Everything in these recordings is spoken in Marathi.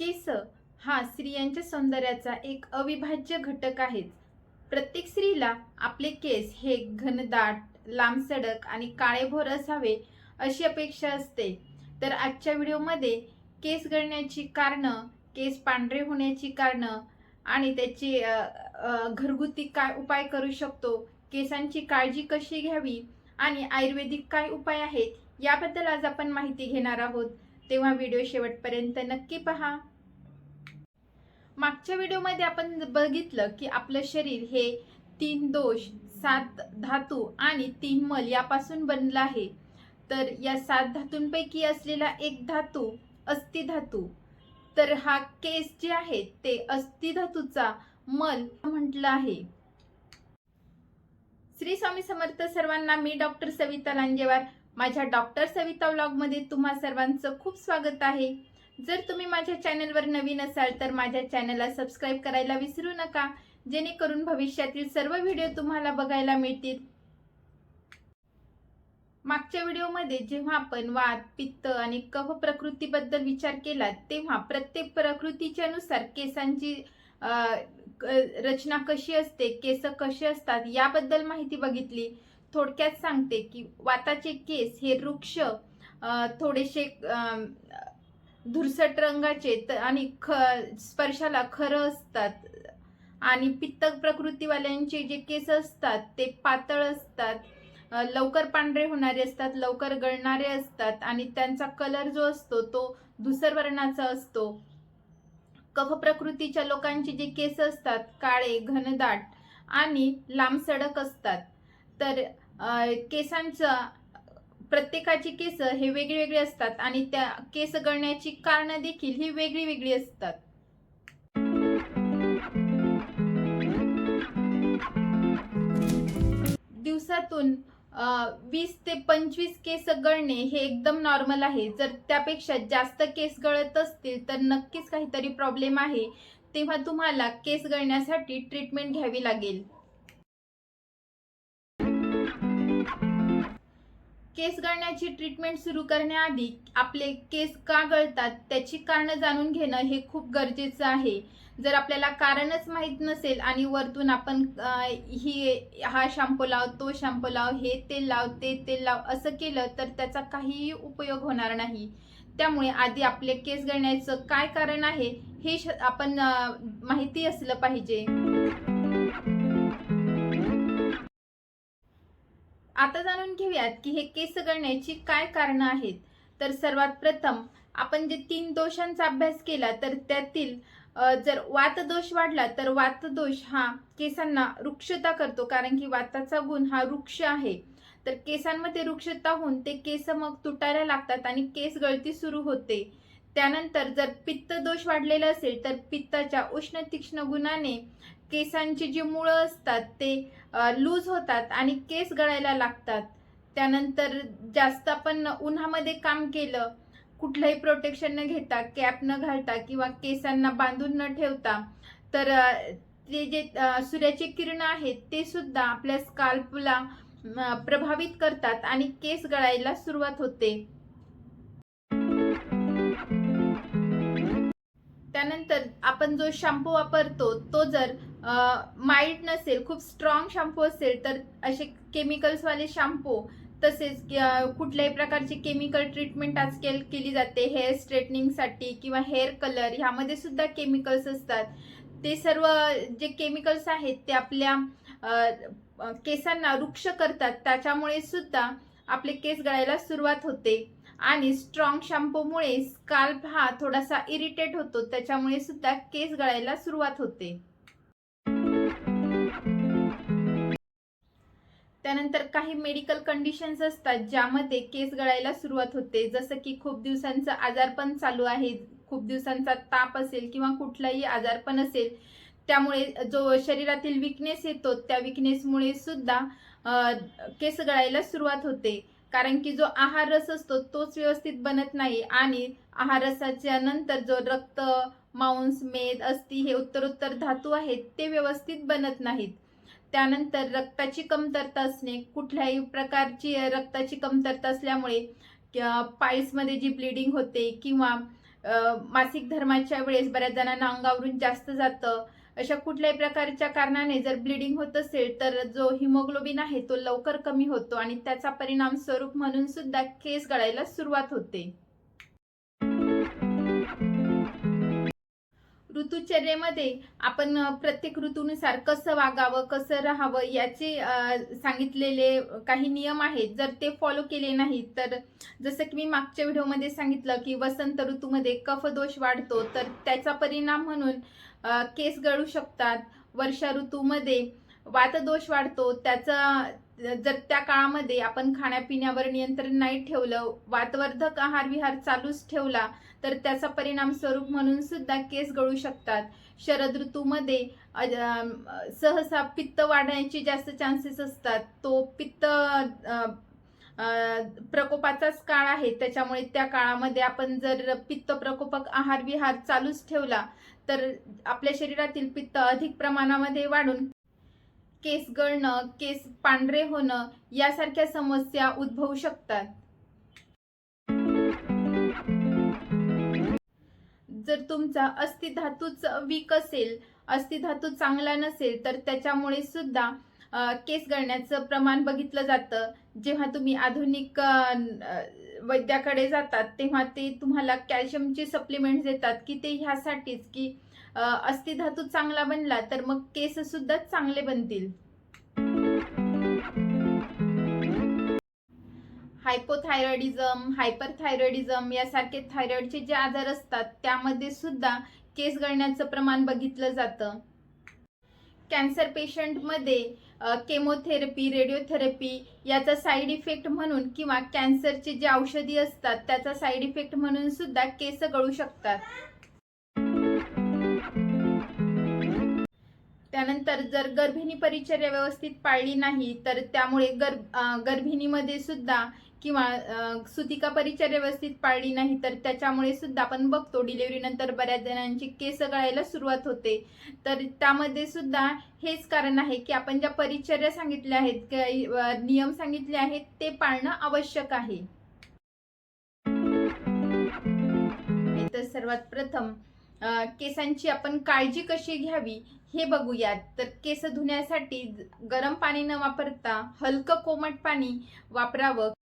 केस हा स्त्रियांच्या सौंदर्याचा एक अविभाज्य घटक आहेच प्रत्येक स्त्रीला आपले केस हे घनदाट लांबसडक आणि काळेभोर असावे अशी अपेक्षा असते. तर आजच्या व्हिडिओमध्ये केस गळण्याची कारणं केस पांढरे होण्याची कारणं आणि त्याची घरगुती काय उपाय करू शकतो केसांची काळजी कशी घ्यावी आणि आयुर्वेदिक काय उपाय आहेत याबद्दल आज आपण माहिती घेणार आहोत. तेव्हा व्हिडिओ शेवटपर्यंत नक्की पहा. मागच्या व्हिडिओमध्ये आपण बघितलं की आपलं शरीर हे तीन दोष सात धातू आणि तीन मल यापासून बनलं आहे. तर या सात धातूंपैकी असलेला एक धातू अस्थि धातू. तर हा केस जे आहे ते अस्थि धातूचा मल म्हटलं आहे. श्री स्वामी समर्थ सर्वांना मी डॉक्टर सविता लांजेवार माझ्या डॉक्टर सविता व्लॉगमध्ये तुम्हा सर्वांचं खूप स्वागत आहे. जर तुम्ही माझ्या चॅनलवर नवीन असाल तर माझ्या चॅनलला सबस्क्राईब करायला विसरू नका जेणेकरून भविष्यातील सर्व व्हिडिओ तुम्हाला बघायला मिळतील. मागच्या व्हिडिओमध्ये जेव्हा आपण वात पित्त आणि कफ प्रकृतीबद्दल विचार केला तेव्हा प्रत्येक प्रकृतीच्या नुसार केसांची रचना कशी असते केस कसे असतात याबद्दल माहिती बघितली. थोडक्यात सांगते की वाताचे केस हे वृक्ष थोडेसे धुरसट रंगाचे त- आणि ख स्पर्शाला खरं असतात. आणि पित्त प्रकृतीवाल्यांचे जे केस असतात ते पातळ असतात. लवकर पांढरे होणारे असतात लवकर गळणारे असतात. आणि त्यांचा कलर जो असतो तो धुसर वर्णाचा असतो. कफ प्रकृतीच्या लोकांचे जे केस असतात काळे घनदाट आणि लांबसडक असतात. तर केसांचं केसांचा प्रत्येकाची केस हे वेगळी वेगळी असतात आणि त्या केस गळण्याची कारणं देखील ही वेगळी वेगळी असतात. दिवसातून वीस ते पंचवीस केस गळणे हे एकदम नॉर्मल आहे. जर त्यापेक्षा जास्त केस गळत असतील तर नक्कीच काहीतरी प्रॉब्लेम आहे. तेव्हा तुम्हाला केस गळण्यासाठी ट्रीटमेंट घ्यावी लागेल. केस गळण्याची ट्रीटमेंट सुरू करण्याआधी आपले केस का गळतात त्याची कारणं जाणून घेणं हे खूप गरजेचं आहे. जर आपल्याला कारणच माहीत नसेल आणि वरतून आपण ही हा शॅम्पू लाव तो शॅम्पू लाव हे तेल लाव ते तेल लाव असं केलं तर त्याचा काहीही उपयोग होणार नाही. त्यामुळे आधी आपले केस गळण्याचं काय कारण आहे हे श- आपण माहिती असलं पाहिजे. आता जाणून घेऊयात की हे केस गळण्याची काय कारणं आहेत. तर सर्वात प्रथम आपण जे तीन दोषांचा अभ्यास केला तर त्यातील जर जर वातदोष वाढला तर वातदोष हा केसांना वृक्षता करतो कारण की वाताचा गुण हा वृक्ष आहे. तर केसांमध्ये वृक्षता होऊन ते केस मग तुटायला लागतात आणि केस गळती सुरू होते. त्यानंतर जर पित्त दोष वाढलेला असेल तर पित्ताच्या उष्ण तीक्ष्ण गुणाने केसांची जी मुळं असतात ते लूज होतात आणि केस गळायला लागतात. त्यानंतर जास्त आपण उन्हामध्ये काम केलं कुठलंही प्रोटेक्शन न घेता कॅप न घालता किंवा केसांना बांधून न ठेवता तर ते जे सूर्याचे किरण आहेत ते सुद्धा आपल्या स्काल्पला प्रभावित करतात आणि केस गळायला सुरुवात होते. त्यानंतर आपण जो शॅम्पू वापरतो तो जर माइल्ड नसेल खूप स्ट्रॉंग शॅम्पू असेल तर असे केमिकल्सवाले शॅम्पू तसेच कुठल्याही प्रकारची केमिकल ट्रीटमेंट आजकाल केली जाते हेअर स्ट्रेटनिंगसाठी किंवा हेअर कलर ह्यामध्ये सुद्धा केमिकल्स असतात. ते सर्व जे केमिकल्स आहेत ते आपल्या केसांना वृक्ष करतात. त्याच्यामुळे सुद्धा आपले केस गळायला सुरुवात होते. आणि स्ट्रॉंग शॅम्पूमुळे स्काल्प हा थोडासा इरिटेट होतो. त्याच्यामुळे सुद्धा केस गळायला सुरुवात होते. त्यानंतर काही मेडिकल कंडिशन्स असतात ज्यामध्ये केस गळायला सुरुवात होते. जसं की खूप दिवसांचं आजारपण चालू आहे. खूप दिवसांचा ताप असेल किंवा कुठलाही आजारपण असेल त्यामुळे जो शरीरातील विकनेस येतो त्या विकनेसमुळे सुद्धा केस गळायला सुरुवात होते. कारण की जो आहार रस असतो तोच व्यवस्थित बनत नाही आणि आहार रसाच्या नंतर जो रक्त मांस मेद अस्थि हे उत्तरोत्तर धातू आहेत ते व्यवस्थित बनत नाहीत. त्यानंतर रक्ताची कमतरता असणे कुठल्याही प्रकारची रक्ताची कमतरता असल्यामुळे पाईल्समध्ये जी ब्लिडिंग होते किंवा मासिक धर्माच्या वेळेस बऱ्याच जणांना अंगावरून जास्त जातं अशा कुठल्याही प्रकारच्या कारणाने जर ब्लिडिंग होत असेल तर जो हिमोग्लोबिन आहे तो लवकर कमी होतो आणि त्याचा परिणाम स्वरूप म्हणून सुद्धा केस गळायला सुरुवात होते. ऋतुचर्येमध्ये आपण प्रत्येक ऋतूनुसार कसं वागावं कसं राहावं याचे सांगितलेले काही नियम आहेत. जर ते फॉलो केले नाहीत तर जसं की मी मागच्या व्हिडिओमध्ये सांगितलं की वसंत ऋतूमध्ये कफदोष वाढतो तर त्याचा परिणाम म्हणून केस गळू शकतात. वर्षा ऋतूमध्ये वातदोष वाढतो. त्याचा जर त्या काळामध्ये आपण खाण्यापिण्यावर नियंत्रण नाही ठेवलं वातवर्धक आहार विहार चालूच ठेवला तर त्याचा परिणाम स्वरूप म्हणून सुद्धा केस गळू शकतात. शरद ऋतूमध्ये सहसा पित्त वाढण्याचे जास्त चान्सेस असतात. तो पित्त प्रकोपाचाच काळ आहे. त्याच्यामुळे त्या काळामध्ये आपण जर पित्त प्रकोपक आहार विहार चालूच ठेवला तर आपल्या शरीरातील पित्त अधिक प्रमाणामध्ये वाढून केस गळणं केस पांढरे होणं यासारख्या समस्या उद्भवू शकतात. जर तुमचा अस्थिधातूच वीक असेल अस्थिधातू चांगला नसेल तर त्याच्यामुळे सुद्धा केस गळण्याचं प्रमाण बघितलं जातं. जेव्हा तुम्ही आधुनिक वैद्याकडे जातात तेव्हा ते तुम्हाला कॅल्शियमचे सप्लिमेंट्स देतात की ते ह्यासाठीच की अस्थिधातू चांगला बनला तर मग केस सुद्धा चांगले बनतील. हायपोथायरॉइडिझम हायपरथायरॉइडिझम यासारखे थायरॉइडचे जे आजार असतात त्यामध्ये सुद्धा केस गळण्याचं प्रमाण बघितलं जातं. कॅन्सर पेशंटमध्ये केमोथेरपी रेडिओथेरपी याचा साईड इफेक्ट म्हणून किंवा कॅन्सरचे जे औषधी असतात त्याचा साईड इफेक्ट म्हणून सुद्धा केस गळू शकतात. त्यानंतर जर गर्भिणी परिचर्या व्यवस्थित पाळली नाही तर त्यामुळे गर्भ गर्भिणीमध्ये सुद्धा किंवा सुतिका परिचर्या व्यवस्थित पाळली नाही तर त्याच्यामुळे सुद्धा आपण बघतो डिलिव्हरीनंतर बऱ्याच जणांची केस गळायला सुरुवात होते. तर त्यामध्ये सुद्धा हेच कारण आहे की आपण ज्या परिचर्या सांगितल्या आहेत नियम सांगितले आहेत ते पाळणं आवश्यक आहे. तर सर्वात प्रथम केसांची आपण काळजी कशी घ्यावी हे बघूयात. तर केस धुण्यासाठी गरम पाणी न वापरता हलकं कोमट पाणी वापरावं.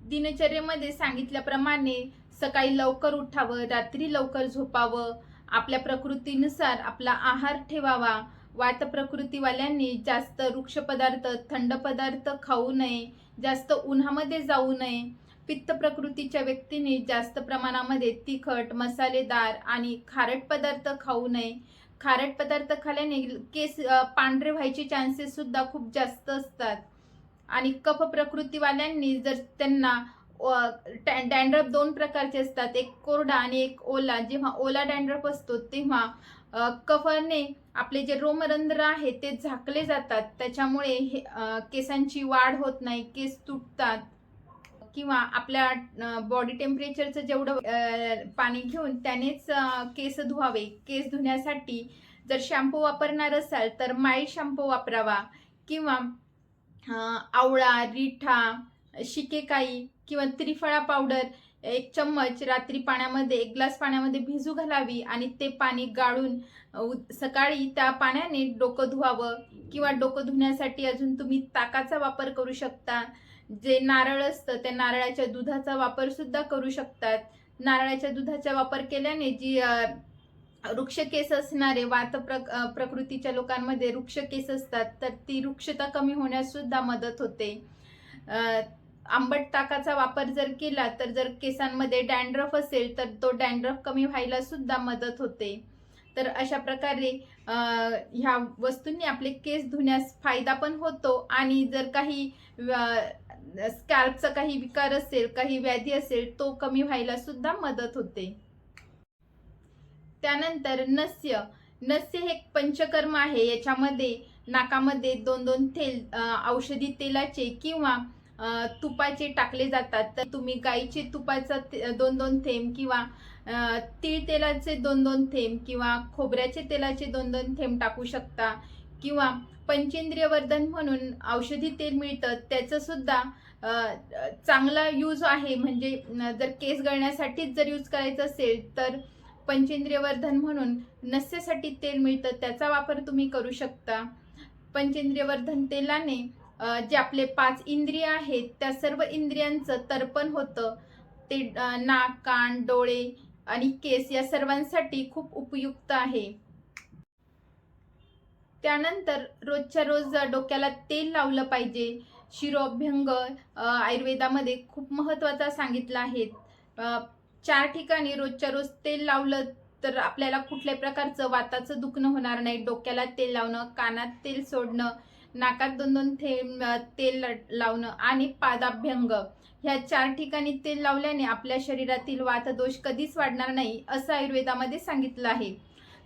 दिनचर्येमध्ये सांगितल्याप्रमाणे सकाळी लवकर उठावं रात्री लवकर झोपावं आपल्या प्रकृतीनुसार आपला आहार ठेवावा. वात प्रकृतीवाल्यांनी जास्त वृक्ष पदार्थ थंड पदार्थ खाऊ नये जास्त उन्हामध्ये जाऊ नये. पित्त प्रकृतीच्या व्यक्तीने जास्त प्रमाणामध्ये तिखट मसालेदार आणि खारट पदार्थ खाऊ नये. खारट पदार्थ खाल्याने केस पांढरे व्हायचे चान्सेस सुद्धा खूप जास्त असतात. आणि कफ प्रकृतीवाल्यांनी जर त्यांना डँड्रफ दोन प्रकारचे असतात. एक कोरडा आणि एक ओला. जेव्हा ओला डँड्रफ असतो तेव्हा कफरने कफाने आपले जे रोमरंध्र आहे ते झाकले जातात. त्याच्यामुळे हे केसांची वाढ होत नाही. केस तुटतात. किंवा आपल्या बॉडी टेम्परेचरचं जेवढं पाणी घेऊन त्यानेच केस धुवावे. केस धुण्यासाठी जर शॅम्पू वापरणार असाल तर माईल शॅम्पू वापरावा. किंवा आवळा रिठा शिकेकाई किंवा त्रिफळा पावडर एक चम्मच रात्री पाण्यामध्ये एक ग्लास पाण्यामध्ये भिजू घालावी आणि ते पाणी गाळून सकाळी त्या पाण्याने डोकं धुवावं किंवा डोकं धुण्यासाठी अजून तुम्ही ताकाचा वापर करू शकता. जे नारळ असतं त्या नारळाच्या दुधाचा वापर सुद्धा करू शकतात. नारळाच्या दुधाचा वापर केल्याने जी वृक्ष केस असणारे वात प्रक प्रकृतीच्या लोकांमध्ये वृक्ष केस असतात तर ती वृक्षता कमी होण्यास सुद्धा मदत होते. आंबट ताकाचा वापर जर केला तर जर केसांमध्ये डॅन्ड्रफ असेल तर तो डॅन्ड्रफ कमी व्हायला सुद्धा मदत होते. तर अशा प्रकारे ह्या वस्तूंनी आपले केस धुण्यास फायदा पण होतो आणि जर काही स्कॅल्पचा काही विकार असेल काही व्याधी असेल तो कमी व्हायला सुद्धा मदत होते. त्यानंतर नस्य. नस्य हे एक पंचकर्म आहे. याच्यामध्ये नाकामध्ये दोन दोन तेल औषधी तेलाचे किंवा तुपाचे टाकले जातात. तर तुम्ही गाईचे तुपाचा ते- दोन दोन थेंब किंवा तीळ तेलाचे दोन दोन थेंब किंवा खोबऱ्याचे तेलाचे दोन दोन थेंब टाकू शकता. किंवा पंचेंद्रिय वर्धन म्हणून औषधी तेल मिळतं. त्याचं सुद्धा चांगला यूज आहे. म्हणजे जर केस गळण्यासाठीच जर यूज करायचं असेल तर पंचेंद्रियवर्धन म्हणून नस्यासाठी तेल मिळतं त्याचा वापर तुम्ही करू शकता. पंचेंद्रियवर्धन तेलाने जे आपले पाच इंद्रिय आहेत त्या सर्व इंद्रियांचं तर्पण होतं. ते नाक कान डोळे आणि केस या सर्वांसाठी खूप उपयुक्त आहे. त्यानंतर रोजच्या रोज डोक्याला तेल लावलं पाहिजे. शिरोभ्यंग आयुर्वेदामध्ये खूप महत्त्वाचा सांगितला आहे. चार ठिकाणी रोजच्या रोज तेल लावलं तर आपल्याला कुठल्याही प्रकारचं वाताचं दुखणं होणार नाही. डोक्याला तेल लावणं कानात तेल सोडणं नाकात दोन दोन थेंब तेल लावणं आणि पादाभ्यंग. ह्या चार ठिकाणी तेल लावल्याने आपल्या शरीरातील वातदोष कधीच वाढणार नाही असं आयुर्वेदामध्ये सांगितलं आहे.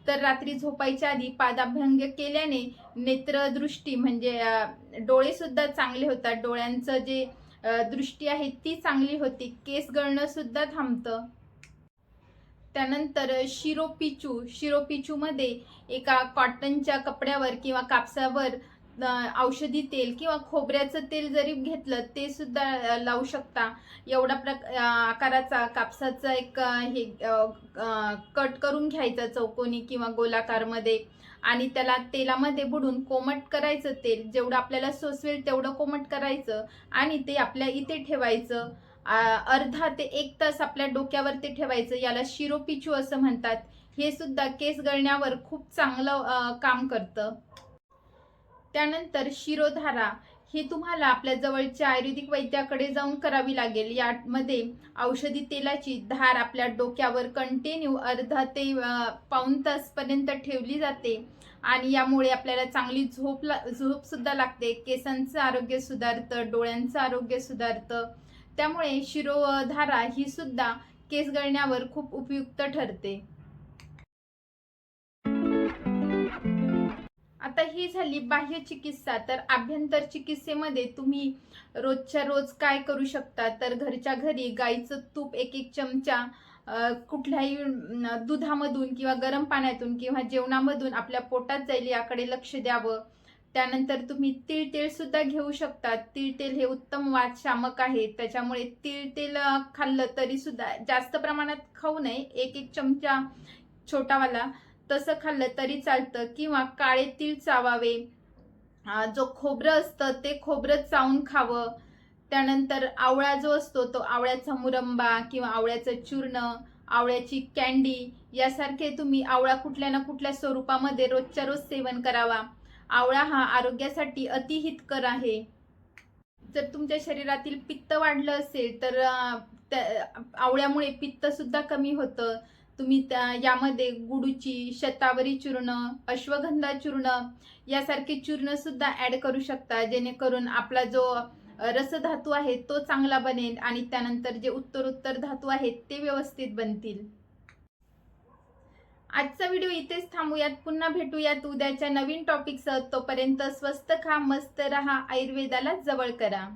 तर रात्री झोपायच्या आधी पादाभ्यंग केल्याने नेत्रदृष्टी म्हणजे डोळेसुद्धा चांगले होतात. डोळ्यांचं जे दृष्टी आहे ती चांगली होती. केस गळणं सुद्धा थांबतं. त्यानंतर शिरोपिचू शिरोपिचूमध्ये एका कॉटनच्या कपड्यावर किंवा कापसावर औषधी तेल किंवा खोबऱ्याचं तेल जरी घेतलं ते सुद्धा लावू शकता. एवढा प्रक आकाराचा कापसाचा एक हे कट करून घ्यायचा चौकोनी किंवा गोलाकारमध्ये. आणि त्याला तेलामध्ये बुडून कोमट करायचं तेल जेवढं आपल्याला सोसवेल तेवढं कोमट करायचं आणि ते आपल्या इथे ठेवायचं. अर्धा ते एक तास आपल्या डोक्यावर ते ठेवायचं याला शिरोपिचू असं म्हणतात. हे सुद्धा केस गळण्यावर खूप चांगलं काम करतं. त्यानंतर शिरोधारा. ही तुम्हाला आपल्या जवळच्या आयुर्वेदिक वैद्याकडे जाऊन करावी लागेल. यामध्ये औषधी तेलाची धार आपल्या डोक्यावर कंटिन्यू अर्धा ते पाऊन पाऊण तासपर्यंत ठेवली जाते. आणि यामुळे आपल्याला चांगली झोप ला झोपसुद्धा लागते. केसांचं आरोग्य सुधारतं डोळ्यांचं आरोग्य सुधारतं. त्यामुळे शिरोधारा ही सुद्धा केस गळण्यावर खूप उपयुक्त ठरते. आता ही झाली बाह्य चिकित्सा. तर आभ्यंतर चिकित्सेमध्ये तुम्ही रोजच्या रोज काय करू शकता? तर घरच्या घरी गाईचं तूप एक एक चमचा कुठल्याही दुधामधून किंवा गरम पाण्यातून किंवा जेवणामधून आपल्या पोटात जाईल याकडे लक्ष द्यावं. त्यानंतर तुम्ही तिळ तेल सुद्धा घेऊ शकता. तिळ तेल हे उत्तम वादशामक आहे. त्याच्यामुळे तिळ तेल खाल्लं तरी सुद्धा जास्त प्रमाणात खाऊ नये. एक एक चमचा छोटावाला. तसं खाल्लं तरी चालतं. किंवा काळे तीळ चावावे. जो खोबरं असतं ते खोबरं चावून खावं. त्यानंतर आवळा जो असतो तो आवळ्याचा मुरंबा किंवा आवळ्याचं चूर्ण आवळ्याची कॅन्डी यासारखे तुम्ही आवळा कुठल्या ना कुठल्या स्वरूपामध्ये रोजच्या रोज सेवन करावा. आवळा हा आरोग्यासाठी अतिहितकर आहे. जर तुमच्या शरीरातील पित्त वाढलं असेल तर त्या- आवळ्यामुळे पित्त सुद्धा कमी होतं. तुम्ही त्या यामध्ये गुडूची शतावरी चूर्ण अश्वगंधा चूर्ण यासारखे चूर्णसुद्धा ॲड ऍड करू शकता जेणेकरून आपला जो रसधातू आहे तो चांगला बनेल आणि त्यानंतर जे उत्तरोत्तर धातू आहेत ते व्यवस्थित बनतील. आजचा व्हिडिओ इथेच थांबूयात. पुन्हा भेटूयात उद्याच्या नवीन टॉपिकसह तोपर्यंत स्वस्त खा मस्त रहा आयुर्वेदाला जवळ करा.